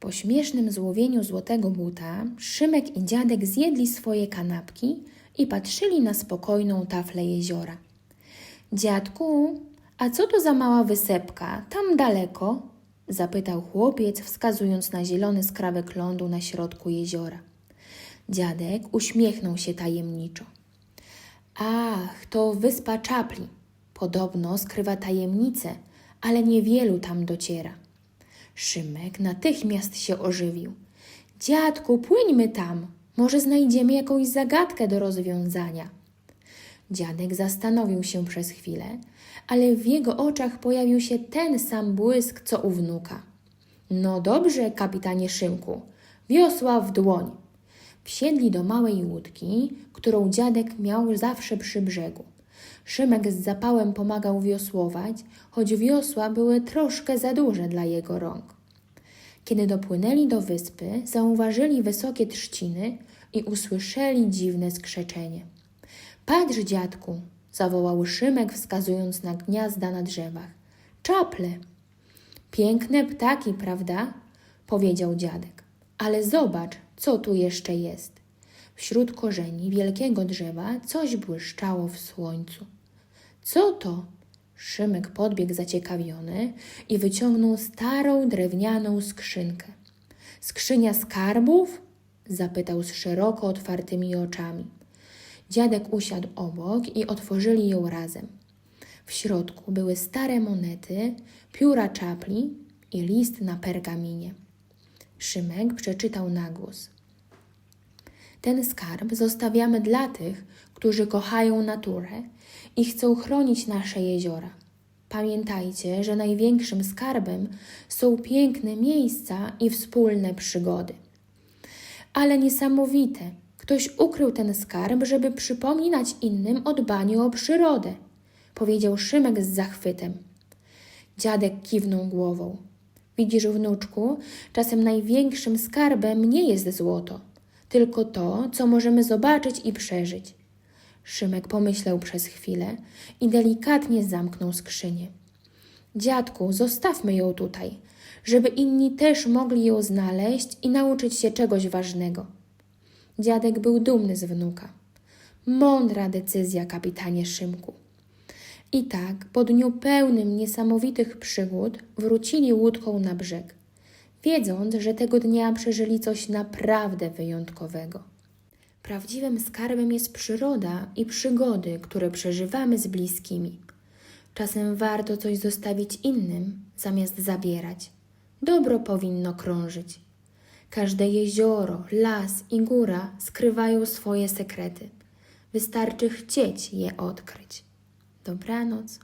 Po śmiesznym złowieniu złotego buta, Szymek i dziadek zjedli swoje kanapki i patrzyli na spokojną taflę jeziora. Dziadku, a co to za mała wysepka, tam daleko? zapytał chłopiec, wskazując na zielony skrawek lądu na środku jeziora. Dziadek uśmiechnął się tajemniczo. Ach, to wyspa Czapli. Podobno skrywa tajemnicę, ale niewielu tam dociera. Szymek natychmiast się ożywił. Dziadku, płyńmy tam. Może znajdziemy jakąś zagadkę do rozwiązania. Dziadek zastanowił się przez chwilę, ale w jego oczach pojawił się ten sam błysk, co u wnuka. No dobrze, kapitanie Szymku, wiosła w dłoń. Wsiedli do małej łódki, którą dziadek miał zawsze przy brzegu. Szymek z zapałem pomagał wiosłować, choć wiosła były troszkę za duże dla jego rąk. Kiedy dopłynęli do wyspy, zauważyli wysokie trzciny i usłyszeli dziwne skrzeczenie. Patrz, dziadku, zawołał Szymek, wskazując na gniazda na drzewach. Czaple. Piękne ptaki, prawda? powiedział dziadek. Ale zobacz, co tu jeszcze jest. Wśród korzeni wielkiego drzewa coś błyszczało w słońcu. Co to? Szymek podbiegł zaciekawiony i wyciągnął starą drewnianą skrzynkę. Skrzynia skarbów? zapytał z szeroko otwartymi oczami. Dziadek usiadł obok i otworzyli ją razem. W środku były stare monety, pióra czapli i list na pergaminie. Szymek przeczytał na głos. Ten skarb zostawiamy dla tych, którzy kochają naturę i chcą chronić nasze jeziora. Pamiętajcie, że największym skarbem są piękne miejsca i wspólne przygody. Ale niesamowite, ktoś ukrył ten skarb, żeby przypominać innym o dbaniu o przyrodę, powiedział Szymek z zachwytem. Dziadek kiwnął głową. Widzisz, wnuczku, czasem największym skarbem nie jest złoto, tylko to, co możemy zobaczyć i przeżyć. Szymek pomyślał przez chwilę i delikatnie zamknął skrzynię. Dziadku, zostawmy ją tutaj, żeby inni też mogli ją znaleźć i nauczyć się czegoś ważnego. Dziadek był dumny z wnuka. Mądra decyzja, kapitanie Szymku. I tak, po dniu pełnym niesamowitych przygód, wrócili łódką na brzeg, wiedząc, że tego dnia przeżyli coś naprawdę wyjątkowego. Prawdziwym skarbem jest przyroda i przygody, które przeżywamy z bliskimi. Czasem warto coś zostawić innym, zamiast zabierać. Dobro powinno krążyć. Każde jezioro, las i góra skrywają swoje sekrety. Wystarczy chcieć je odkryć. Dobranoc.